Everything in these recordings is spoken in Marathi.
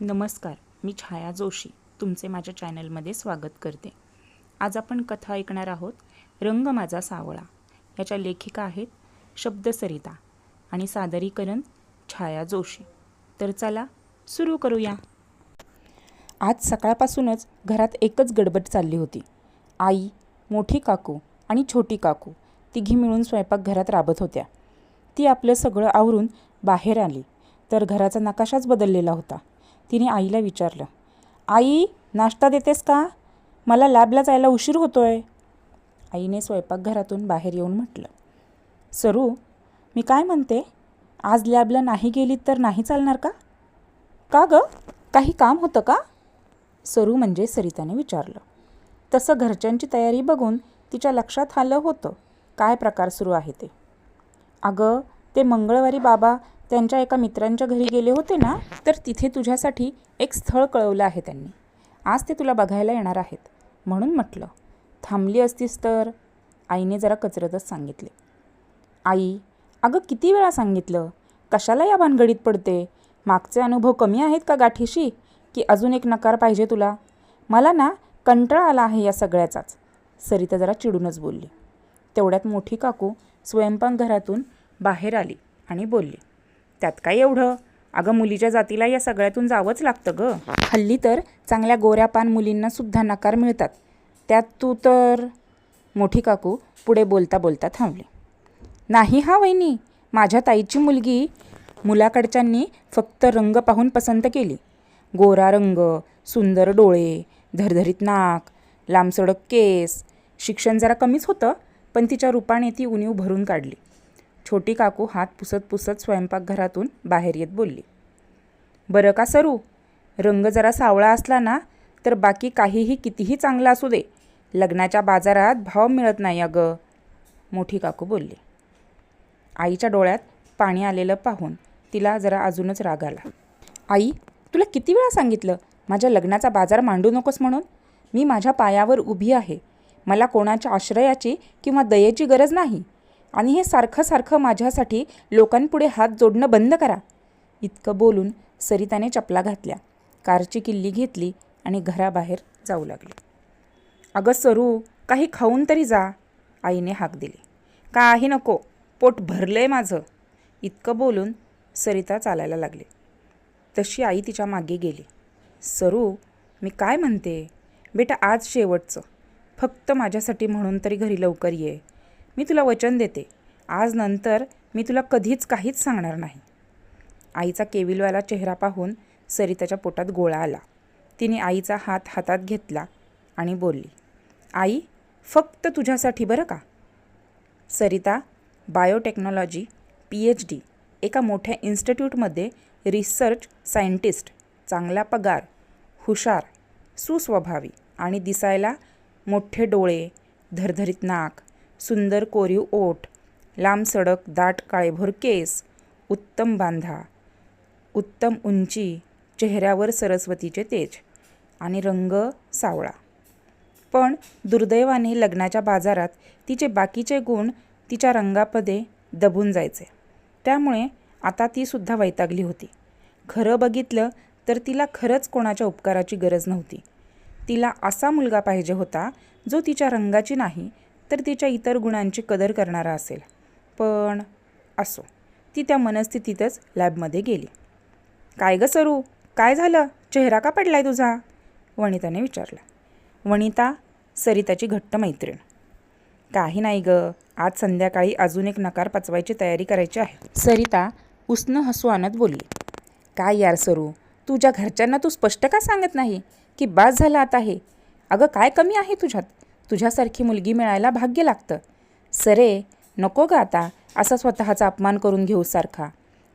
नमस्कार मी छाया जोशी तुमचे माझ्या चॅनलमध्ये स्वागत करते. आज आपण कथा ऐकणार आहोत रंग माझा सावळा. याच्या लेखिका आहेत शब्द सरिता आणि सादरीकरण छाया जोशी. तर चला सुरू करूया. आज सकाळपासूनच घरात एकच गडबड चालली होती. आई मोठी काकू आणि छोटी काकू तिघी मिळून स्वयंपाकघरात राबत होत्या. ती आपलं सगळं आवरून बाहेर आली तर घराचा नकाशाच बदललेला होता. तिने आईला विचारलं आई नाश्ता देतेस का? मला लॅबला जायला उशीर होतोय. आईने स्वयंपाकघरातून बाहेर येऊन म्हटलं सरू मी काय म्हणते? आज लॅबला नाही गेलीत तर नाही चालणार का? का गं? काही काम होतं का? सरू म्हणजे सरिताने विचारलं तसं घरच्यांची तयारी बघून तिच्या लक्षात आलं होतं. काय प्रकार सुरू आहे ते? अगं ते मंगळवारी बाबा त्यांच्या एका मित्रांच्या घरी गेले होते ना तर तिथे तुझ्यासाठी एक स्थळ कळवलं आहे त्यांनी. आज ते तुला बघायला येणार आहेत. म्हणून म्हटलं थांबली असतीस तर? आईने जरा कचरतच सांगितले. आई अगं किती वेळा सांगितलं? कशाला या भानगडीत पडते? मागचे अनुभव कमी आहेत का गाठीशी? की अजून एक नकार पाहिजे तुला? मला ना कंटाळा आला आहे या सगळ्याचाच. सरिता जरा चिडूनच बोलली. तेवढ्यात मोठी काकू स्वयंपाकघरातून बाहेर आली आणि बोलली त्यात काय एवढं? अगं मुलीच्या जातीला या सगळ्यातून जावंच लागतं गं. हल्ली तर चांगल्या गोऱ्या पान मुलींना सुद्धा नकार मिळतात. त्यात तू तर मोठी काकू पुढे बोलता बोलता थांबली. नाही हा वहिनी माझ्या ताईची मुलगी मुलाकडच्यांनी फक्त रंग पाहून पसंत केली. गोरा रंग सुंदर डोळे धरधरीत नाक लांबसडक केस. शिक्षण जरा कमीच होतं पण तिच्या रूपाने ती उणीव भरून काढली. छोटी काकू हात पुसत पुसत स्वयंपाकघरातून बाहेर येत बोलली. बरं का सरू? रंग जरा सावळा असला ना तर बाकी काहीही कितीही चांगला असू दे. लग्नाच्या बाजारात भाव मिळत नाही अगं. मोठी काकू बोलली. आईच्या डोळ्यात पाणी आलेलं पाहून तिला जरा अजूनच राग आला. आई तुला किती वेळा सांगितलं माझ्या लग्नाचा बाजार मांडू नकोस म्हणून? मी माझ्या पायावर उभी आहे. मला कोणाच्या आश्रयाची किंवा दयेची गरज नाही. आणि हे सारखं सारखं माझ्यासाठी लोकांपुढे हात जोडणं बंद करा. इतकं बोलून सरिताने चपला घातल्या. कारची किल्ली घेतली आणि घराबाहेर जाऊ लागली. अगं सरू काही खाऊन तरी जा. आईने हाक दिली. काही नको पोट भरलं आहे माझं. इतकं बोलून सरिता चालायला लागली. तशी आई तिच्यामागे गेली. सरू मी काय म्हणते? बेटा आज शेवटचं. फक्त माझ्यासाठी म्हणून तरी घरी लवकर ये. मी तुला वचन देते. आज नंतर मी तुला कधीच काहीच सांगणार नाही. आईचा केविलवाला चेहरा पाहून सरिताच्या पोटात गोळा आला. तिने आईचा हात हातात घेतला आणि बोलली आई फक्त तुझ्यासाठी बरं का? Sarita biotechnology P H D एका मोठ्या इन्स्टिट्यूटमध्ये रिसर्च सायंटिस्ट चांगला पगार हुशार सुस्वभावी आणि दिसायला मोठे डोळे धरधरीत नाक सुंदर कोरीव ओठ लांब सडक दाट काळेभोर केस उत्तम बांधा उत्तम उंची चेहऱ्यावर सरस्वतीचे तेज आणि रंग सावळा. पण दुर्दैवाने लग्नाच्या बाजारात तिचे बाकीचे गुण तिच्या रंगापदे दबून जायचे. त्यामुळे आता ती सुद्धा वैतागली होती. खरं बघितलं तर तिला खरंच कोणाच्या उपकाराची गरज नव्हती. तिला असा मुलगा पाहिजे होता जो तिच्या रंगाची नाही तर तिच्या इतर गुणांची कदर करणारा असेल. पण असो ती त्या मनस्थितीतच लॅबमध्ये गेली. काय गं सरू? काय झालं? चेहरा का पडलाय तुझा? वनिताने विचारलं. वनिता सरिताची घट्ट मैत्रीण. काही नाही गं. आज संध्याकाळी अजून एक नकार पचवायची तयारी करायची आहे. सरिता उसनं हसू आणत बोलली. काय यार सरू? तुझ्या घरच्यांना तू स्पष्ट का सांगत नाही? की बास झाला आता हे? अगं काय कमी आहे तुझ्यात? तुझ्यासारखी मुलगी मिळायला भाग्य लागतं. सरे नको ग आता. असा स्वतःचा अपमान करून घेऊ सारखा.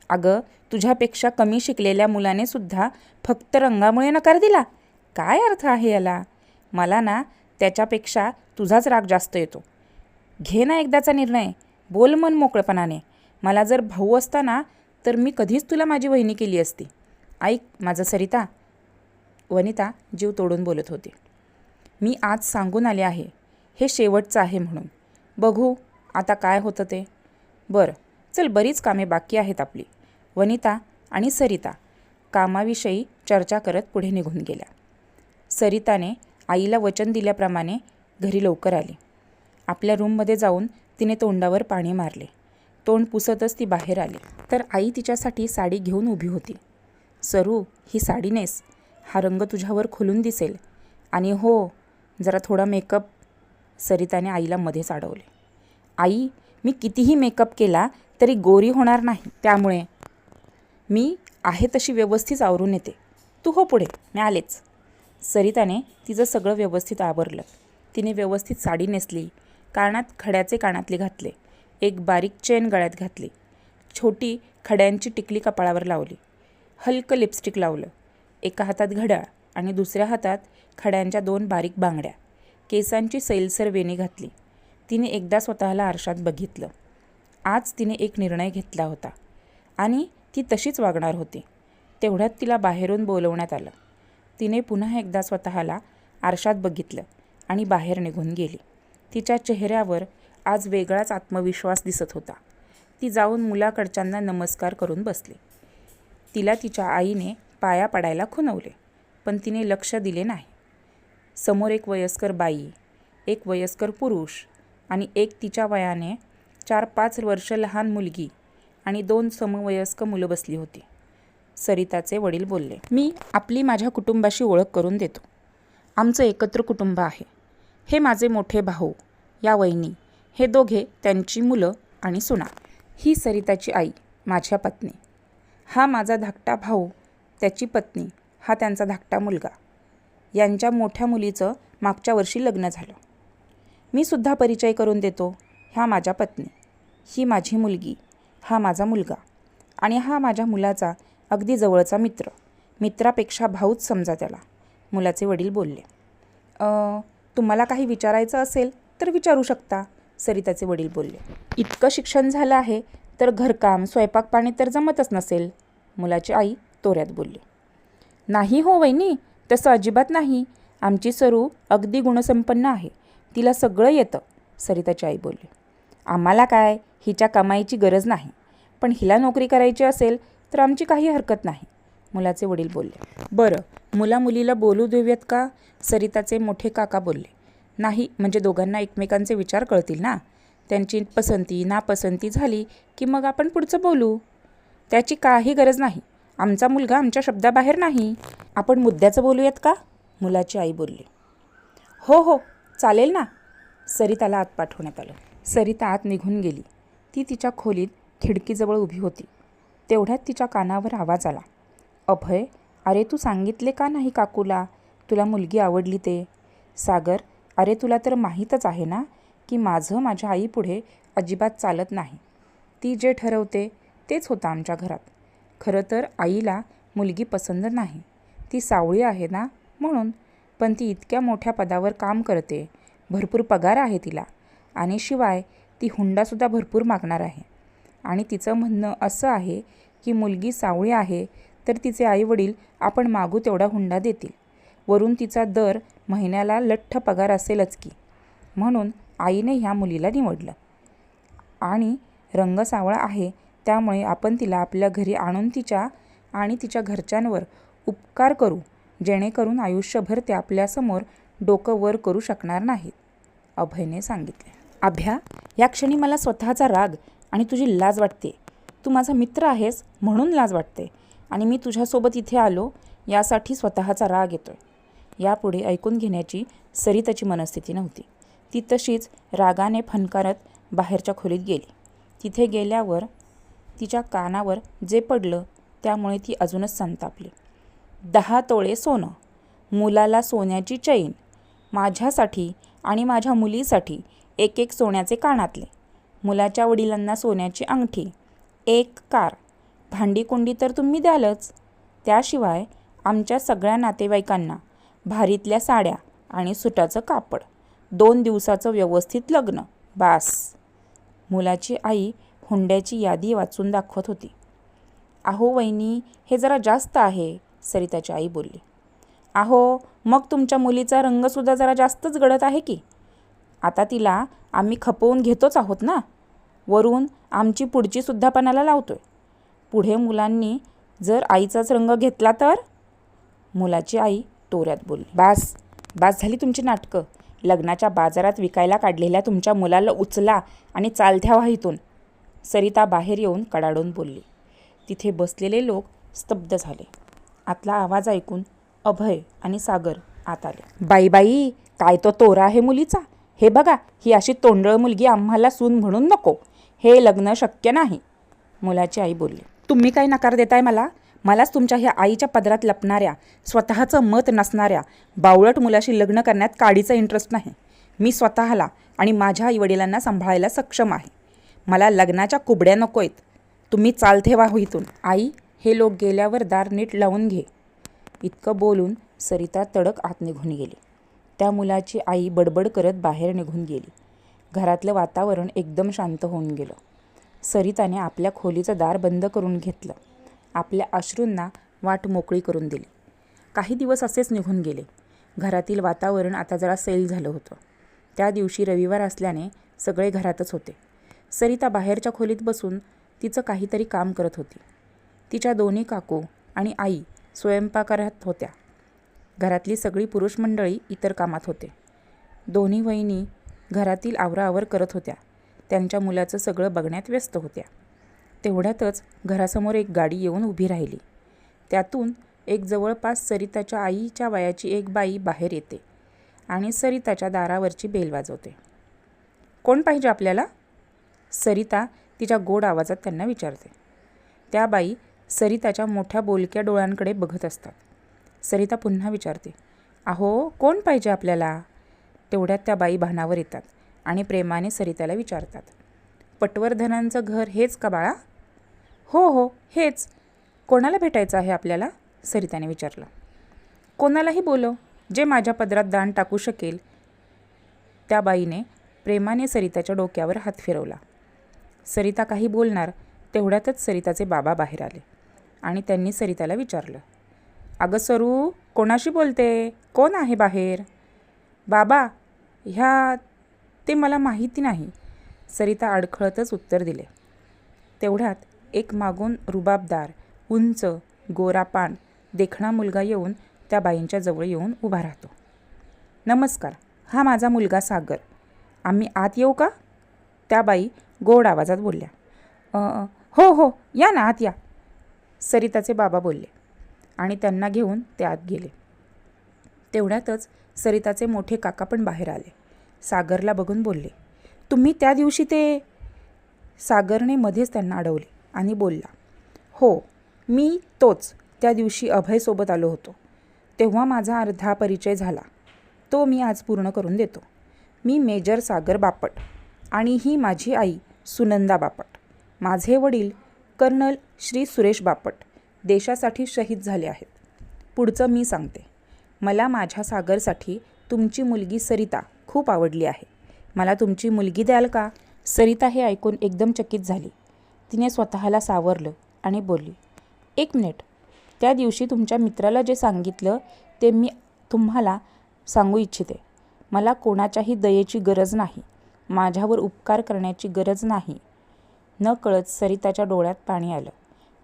अगं तुझ्यापेक्षा कमी शिकलेल्या मुलाने सुद्धा फक्त रंगामुळे नकार दिला. काय अर्थ आहे याला? मला ना त्याच्यापेक्षा तुझाच राग जास्त येतो. घे ना एकदाचा निर्णय. बोल मन मोकळेपणाने. मला जर भाऊ असताना तर मी कधीच तुला माझी वहिनी केली असती. ऐक माझं सरिता. वनिता जीव तोडून बोलत होती. मी आज सांगून आले आहे. हे शेवटचं आहे म्हणून. बघू आता काय होतं ते. बरं चल बरीच कामे बाकी आहेत आपली. वनिता आणि सरिता कामाविषयी चर्चा करत पुढे निघून गेल्या. सरिताने आईला वचन दिल्याप्रमाणे घरी लवकर आली. आपल्या रूममध्ये जाऊन तिने तोंडावर पाणी मारले. तोंड पुसतच ती बाहेर आली. तर आई तिच्यासाठी साडी घेऊन उभी होती. सरू ही साडी नेस. हा रंग तुझ्यावर खुलून दिसेल. आणि हो जरा थोडा मेकअप सरिताने आईला मध्येच अडवले आई मी कितीही मेकअप केला तरी गोरी होणार नाही त्यामुळे मी आहे तशी व्यवस्थित आवरून येते. तू हो पुढे मी आलेच. सरिताने तिचं सगळं व्यवस्थित आवरलं. तिने व्यवस्थित साडी नेसली कानात खड्याचे कानातले घातले एक बारीक चेन गळ्यात घातली छोटी खड्यांची टिकली कपाळावर लावली हलकं लिपस्टिक लावलं एका हातात घड्याळ आणि दुसऱ्या हातात खड्यांच्या दोन बारीक बांगड्या. केसांची सैलसर वेणी घातली. तिने एकदा स्वतःला आरशात बघितलं. आज तिने एक निर्णय घेतला होता. आणि ती तशीच वागणार होती. तेवढ्यात तिला बाहेरून बोलवण्यात आलं. तिने पुन्हा एकदा स्वतःला आरशात बघितलं आणि बाहेर निघून गेली. तिच्या चेहऱ्यावर आज वेगळाच आत्मविश्वास दिसत होता. ती जाऊन मुलाकडच्यांना नमस्कार करून बसली. तिला तिच्या आईने पाया पडायला खुनवले पण तिने लक्ष दिले नाही. समोर एक वयस्कर बाई एक वयस्कर पुरुष आणि एक तिच्या वयाने चार पाच वर्ष लहान मुलगी आणि दोन समवयस्क मुलं बसली होती. सरिताचे वडील बोलले मी आपली माझ्या कुटुंबाशी ओळख करून देतो. आमचं एकत्र कुटुंब आहे. हे माझे मोठे भाऊ या वहिनी हे दोघे त्यांची मुलं आणि सुना. ही सरिताची आई माझ्या पत्नी. हा माझा धाकटा भाऊ त्याची पत्नी हा त्यांचा धाकटा मुलगा. यांच्या मोठ्या मुलीचं मागच्या वर्षी लग्न झालं. मी सुद्धा परिचय करून देतो ह्या माझ्या पत्नी. ही माझी मुलगी. हा माझा मुलगा. आणि हा माझ्या मुलाचा अगदी जवळचा मित्र. मित्रापेक्षा भाऊच समजा त्याला. मुलाचे वडील बोलले. तुम्हाला काही विचारायचं असेल तर विचारू शकता सरिताचे वडील बोलले. इतकं शिक्षण झालं आहे तर घरकाम स्वयंपाक पाणी तर जमतच नसेल मुलाची आई तोऱ्यात बोलली. नाही हो वहिनी तसं अजिबात नाही. आमची सरू अगदी गुणसंपन्न आहे. तिला सगळं येतं सरिताची आई बोलली. आम्हाला काय? हिच्या कमाईची गरज नाही. पण हिला नोकरी करायची असेल तर आमची काही हरकत नाही मुलाचे वडील बोलले. बरं मुला मुलीला बोलू देऊयात का? सरिताचे मोठे काका बोलले. नाही म्हणजे दोघांना एकमेकांचे विचार कळतील ना? त्यांची पसंती नापसंती झाली की मग आपण पुढचं बोलू? त्याची काही गरज नाही. आमचा मुलगा आमच्या शब्दाबाहेर नाही. आपण मुद्द्याचं बोलूयात का? मुलाची आई बोलली. हो हो चालेल ना. सरिताला आत पाठवण्यात आलं. सरिता आत निघून गेली. ती तिच्या खोलीत खिडकीजवळ उभी होती. तेवढ्यात तिच्या कानावर आवाज आला. अभय अरे तू सांगितले का नाही काकूला? तुला मुलगी आवडली ते? सागर अरे तुला तर माहीतच आहे ना की माझं माझ्या आईपुढे अजिबात चालत नाही. ती जे ठरवते तेच होतं आमच्या घरात. खरं तर आईला मुलगी पसंत नाही. ती सावळी आहे ना म्हणून. पण ती इतक्या मोठ्या पदावर काम करते. भरपूर पगार आहे तिला. आणि शिवाय ती हुंडासुद्धा भरपूर मागणार आहे. आणि तिचं म्हणणं असं आहे की मुलगी सावळी आहे तर तिचे आईवडील आपण मागू तेवढा हुंडा देतील. वरून तिचा दर महिन्याला लठ्ठ पगार असेलच की. म्हणून आईने ह्या मुलीला निवडलं. आणि रंग सावळा आहे त्यामुळे आपण तिला आपल्या घरी आणून तिच्या आणि तिच्या घरच्यांवर उपकार करू जेणेकरून आयुष्यभर ते आपल्यासमोर डोकं वर करू शकणार नाहीत. अभयने सांगितले. अभ्या या क्षणी मला स्वतःचा राग आणि तुझी लाज वाटते. तू माझा मित्र आहेस म्हणून लाज वाटते आणि मी तुझ्यासोबत इथे आलो यासाठी स्वतःचा राग येतोय. यापुढे ऐकून घेण्याची सरिताची मनस्थिती नव्हती. ती तशीच रागाने फनकारत बाहेरच्या खोलीत गेली. तिथे गेल्यावर तिच्या कानावर जे पडलं त्यामुळे ती अजूनच संतापली. दहा तोळे सोनं मुलाला सोन्याची चैन माझ्यासाठी आणि माझ्या मुलीसाठी एक एक सोन्याचे कानातले. मुलाच्या वडिलांना सोन्याची अंगठी एक कार भांडीकुंडी तर तुम्ही द्यालच. त्याशिवाय आमच्या सगळ्या नातेवाईकांना भारीतल्या साड्या आणि सुटाचं कापड दोन दिवसाचं व्यवस्थित लग्न बास. मुलाची आई हुंड्याची यादी वाचून दाखवत होती. अहो वहिनी हे जरा जास्त आहे सरिताची आई बोलली. अहो मग तुमच्या मुलीचा रंगसुद्धा जरा जास्तच गडत आहे की? आता तिला आम्ही खपवून घेतोच आहोत ना? वरून आमची पुढची सुद्धा पणाला लावतोय. पुढे मुलांनी जर आईचाच रंग घेतला तर? मुलाची आई तोऱ्यात बोलली. बास बास झाली तुमची नाटकं. लग्नाच्या बाजारात विकायला काढलेल्या तुमच्या मुलाला उचला आणि चालत्या व्हा इथून. सरिता बाहेर येऊन कडाडून बोलली. तिथे बसलेले लोक स्तब्ध झाले. आतला आवाज ऐकून अभय आणि सागर आत आले. बाई बाई काय तो तोरा आहे मुलीचा? हे बघा ही अशी तोंडळ मुलगी आम्हाला सून म्हणून नको. हे लग्न शक्य नाही. मुलाची आई बोलली. तुम्ही काय नकार देताय मला? मलाच तुमच्या ह्या आईच्या पदरात लपणाऱ्या स्वतःचं मत नसणाऱ्या बावळट मुलाशी लग्न करण्यात काडीचा इंटरेस्ट नाही. मी स्वतःला आणि माझ्या आईवडिलांना सांभाळायला सक्षम आहे. मला लग्नाच्या कुबड्या नको आहेत तुम्ही चाल ठेवा हो इथून. आई हे लोक गेल्यावर दार नीट लावून घे. इतकं बोलून सरिता तडक आत निघून गेली. त्या मुलाची आई बडबड करत बाहेर निघून गेली. घरातलं वातावरण एकदम शांत होऊन गेलं. सरिताने आपल्या खोलीचं दार बंद करून घेतलं. आपल्या अश्रूंना वाट मोकळी करून दिली. काही दिवस असेच निघून गेले. घरातील वातावरण आता जरा सैल झालं होतं. त्या दिवशी रविवार असल्याने सगळे घरातच होते. सरिता बाहेरच्या खोलीत बसून तिचं काहीतरी काम करत होती. तिच्या दोन्ही काकू आणि आई स्वयंपाकघरात होत्या. घरातली सगळी पुरुष मंडळी इतर कामात होते. दोन्ही वहिनी घरातील आवराआवर करत होत्या. त्यांच्या मुलाचं सगळं बघण्यात व्यस्त होत्या. तेवढ्यातच घरासमोर एक गाडी येऊन उभी राहिली. त्यातून एक जवळपास सरिताच्या आईच्या वयाची एक बाई बाहेर येते आणि सरिताच्या दारावरची बेल वाजवते. कोण पाहिजे आपल्याला? सरिता तिच्या गोड आवाजात त्यांना विचारते. त्या बाई सरिताच्या मोठ्या बोलक्या डोळ्यांकडे बघत असतात. सरिता पुन्हा विचारते अहो कोण पाहिजे आपल्याला? तेवढ्यात त्या बाई भानावर येतात आणि प्रेमाने सरिताला विचारतात पटवर्धनांचं घर हेच का बाळा? हो हो हेच. कोणाला भेटायचं आहे आपल्याला? सरिताने विचारलं. कोणालाही बोलव जे माझ्या पदरात दान टाकू शकेल. त्या बाईने प्रेमाने सरिताच्या डोक्यावर हात फिरवला. सरिता काही बोलणार तेवढ्यातच सरिताचे बाबा बाहेर आले आणि त्यांनी सरिताला विचारलं अगं सरू कोणाशी बोलते? कोण आहे बाहेर? बाबा ह्या ते मला माहिती नाही. सरिता अडखळतच उत्तर दिले. तेवढ्यात एक मागून रुबाबदार उंच गोरापान देखणा मुलगा येऊन त्या बाईंच्या जवळ येऊन उभा राहतो. नमस्कार हा माझा मुलगा सागर. आम्ही आत येऊ का? त्या बाई गोड आवाजात बोलल्या. हो हो या ना आत या. सरिताचे बाबा बोलले आणि त्यांना घेऊन ते आत गेले. तेवढ्यातच सरिताचे मोठे काका पण बाहेर आले. सागरला बघून बोलले तुम्ही त्या दिवशी ते सागरने मध्येच त्यांना अडवले आणि बोलला हो मी तोच त्या दिवशी अभयसोबत आलो होतो. तेव्हा माझा अर्धा परिचय झाला. तो मी आज पूर्ण करून देतो. मी मेजर सागर बापट आणि ही माझी आई सुनंदा बापट. माझे वडील कर्नल श्री सुरेश बापट देशासाठी शहीद झाले आहेत. पुढचं मी सांगते. मला माझ्या सागरसाठी तुमची मुलगी सरिता खूप आवडली आहे. मला तुमची मुलगी द्याल का? सरिता हे ऐकून एकदम चकित झाली. तिने स्वतःला सावरलं आणि बोलली एक मिनिट. त्या दिवशी तुमच्या मित्राला जे सांगितलं ते मी तुम्हाला सांगू इच्छिते. मला कोणाच्याही दयेची गरज नाही. माझ्यावर उपकार करण्याची गरज नाही. न कळत सरिताच्या डोळ्यात पाणी आलं.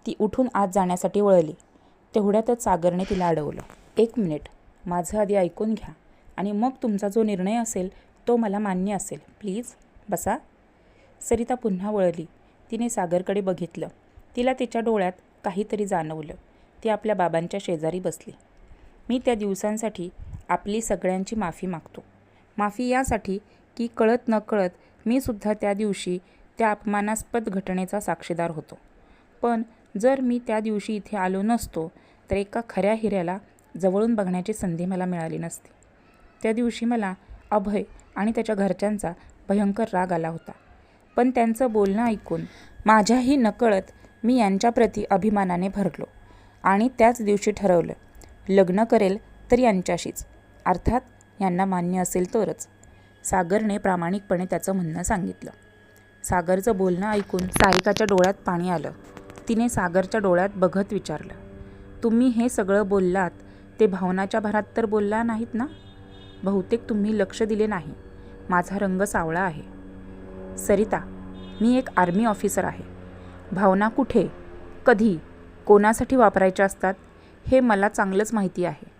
ती उठून आत जाण्यासाठी वळली. तेवढ्यातच सागरने तिला अडवलं. एक मिनिट. माझं आधी ऐकून घ्या. आणि मग तुमचा जो निर्णय असेल तो मला मान्य असेल. प्लीज बसा. सरिता पुन्हा वळली. तिने सागरकडे बघितलं. तिला तिच्या डोळ्यात काहीतरी जाणवलं. ती आपल्या बाबांच्या शेजारी बसली. मी त्या दिवसांसाठी आपली सगळ्यांची माफी मागतो. माफी यासाठी की कळत नकळत मी सुद्धा त्या दिवशी त्या अपमानास्पद घटनेचा साक्षीदार होतो. पण जर मी त्या दिवशी इथे आलो नसतो तर एका खऱ्या हिऱ्याला जवळून बघण्याची संधी मला मिळाली नसती. त्या दिवशी मला अभय आणि त्याच्या घरच्यांचा भयंकर राग आला होता. पण त्यांचं बोलणं ऐकून माझ्याही नकळत मी यांच्याप्रती अभिमानाने भरलो आणि त्याच दिवशी ठरवलं लग्न करेल तर यांच्याशीच अर्थात यांना मान्य असेल तरच. सागरने प्रामाणिकपणे त्याचं म्हणणं सांगितलं. सागरचं बोलणं ऐकून सारिकाच्या डोळ्यात पाणी आलं. तिने सागरच्या डोळ्यात बघत विचारलं तुम्ही हे सगळं बोललात ते भावनाच्या भरात तर बोलला नाहीत ना? बहुतेक तुम्ही लक्ष दिले नाही. माझा रंग सावळा आहे. सरिता मी एक आर्मी ऑफिसर आहे. भावना कुठे? कधी? कोणासाठी वापरायच्या असतात? हे मला चांगलंच माहिती आहे.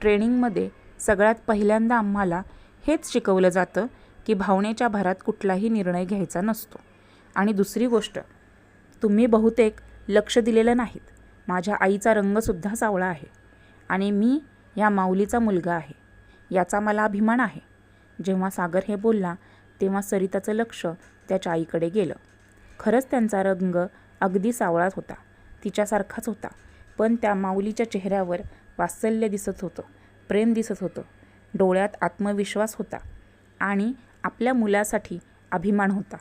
ट्रेनिंगमध्ये सगळ्यात पहिल्यांदा आम्हाला हेच शिकवलं जातं की भावनेच्या भरात कुठलाही निर्णय घ्यायचा नसतो. आणि दुसरी गोष्ट तुम्ही बहुतेक लक्ष दिलेलं नाहीत. माझ्या आईचा रंगसुद्धा सावळा आहे. आणि मी या माऊलीचा मुलगा आहे. याचा मला अभिमान आहे. जेव्हा सागर हे बोलला तेव्हा सरिताचं लक्ष त्याच्या आईकडे गेलं. खरंच त्यांचा रंग अगदी सावळाच होता. तिच्यासारखाच होता. पण त्या माऊलीच्या चेहऱ्यावर वात्सल्य दिसत होतं. प्रेम दिसत होतं. डोळ्यात आत्मविश्वास होता आणि आपल्या मुलासाठी अभिमान होता.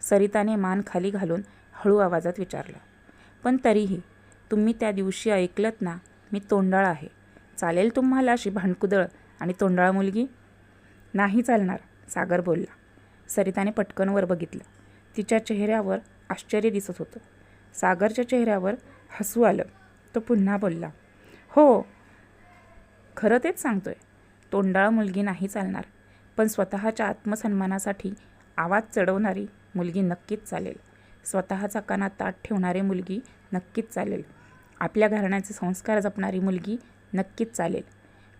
सरिताने मान खाली घालून हळू आवाजात विचारलं पण तरीही तुम्ही त्या दिवशी ऐकलत ना मी तोंडाळ आहे. चालेल तुम्हाला अशी भांडकुदळ आणि तोंडाळ मुलगी? नाही चालणार सागर बोलला. सरिताने पटकनवर बघितलं. तिच्या चेहऱ्यावर आश्चर्य दिसत होतं. सागरच्या चेहऱ्यावर हसू आलं. तो पुन्हा बोलला हो खरं तेच सांगतोय. तोंडाळ मुलगी नाही चालणार. पण स्वतःच्या आत्मसन्मानासाठी आवाज चढवणारी मुलगी नक्कीच चालेल. स्वतःचा कानात ताट ठेवणारी मुलगी नक्कीच चालेल. आपल्या घराण्याचे संस्कार जपणारी मुलगी नक्कीच चालेल.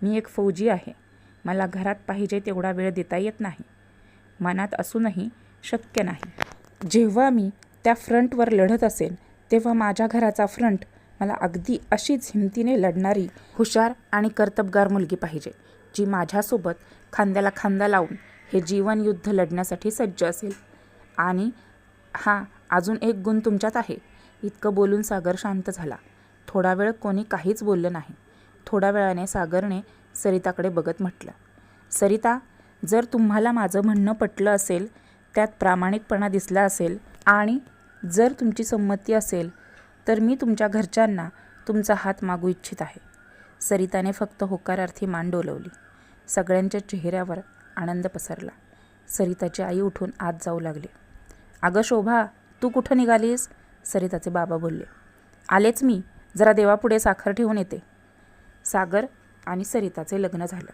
मी एक फौजी आहे. मला घरात पाहिजे तेवढा वेळ देता येत नाही. मनात असूनही शक्य नाही. जेव्हा मी त्या फ्रंटवर लढत असेल तेव्हा माझ्या घराचा फ्रंट मला अगदी अशीच हिमतीने लढणारी हुशार आणि कर्तबगार मुलगी पाहिजे. जी माझ्यासोबत खांद्याला खांदा लावून हे जीवन युद्ध लढण्यासाठी सज्ज असेल. आणि हां अजून एक गुण तुमच्यात आहे. इतकं बोलून सागर शांत झाला. थोडा वेळ कोणी काहीच बोललं नाही. थोड्या वेळाने सागरने सरिताकडे बघत म्हटलं सरिता जर तुम्हाला माझं म्हणणं पटलं असेल त्यात प्रामाणिकपणा दिसला असेल आणि जर तुमची संमती असेल तर मी तुमच्या घरच्यांना तुमचा हात मागू इच्छित आहे. सरिताने फक्त होकारार्थी मान डोलवली. सगळ्यांच्या चेहऱ्यावर आनंद पसरला. सरिताची आई उठून आत जाऊ लागली. अगं शोभा तू कुठं निघालीस? सरिताचे बाबा बोलले. आलेच मी. जरा देवापुढे साखर ठेवून येते. सागर आणि सरिताचे लग्न झालं.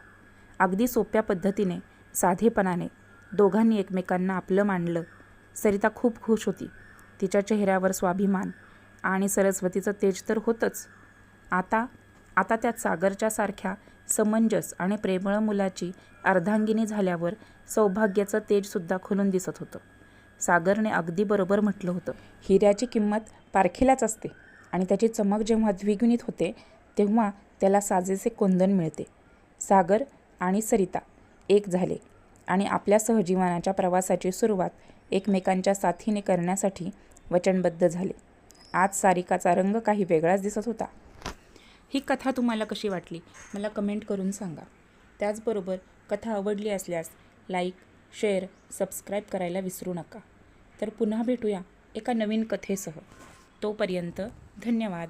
अगदी सोप्या पद्धतीने साधेपणाने दोघांनी एकमेकांना आपलं मांडलं सरिता खूप खुश होती. तिच्या चेहऱ्यावर स्वाभिमान आणि सरस्वतीचं तेज तर होतंच. आता आता त्यात सागरच्यासारख्या समंजस आणि प्रेमळ मुलाची अर्धांगिनी झाल्यावर सौभाग्याचं तेजसुद्धा खुलून दिसत होतं. सागरने अगदी बरोबर म्हटलं होतं हिऱ्याची किंमत पारखीलाच असते आणि त्याची चमक जेव्हा द्विगुणित होते तेव्हा त्याला साजेसे कुंदन मिळते. सागर आणि सरिता एक झाले आणि आपल्या सहजीवनाच्या प्रवासाची सुरुवात एकमेकांच्या साथीने करण्यासाठी वचनबद्ध झाले. आज सारिकाचा रंग काही वेगळाच दिसत होता. ही कथा तुम्हाला कशी वाटली? मला कमेंट करून सांगा. त्याचबरोबर कथा आवडली असल्यास लाईक शेअर सबस्क्राईब करायला विसरू नका. तर पुन्हा भेटूया एका नवीन कथेसह. तोपर्यंत धन्यवाद.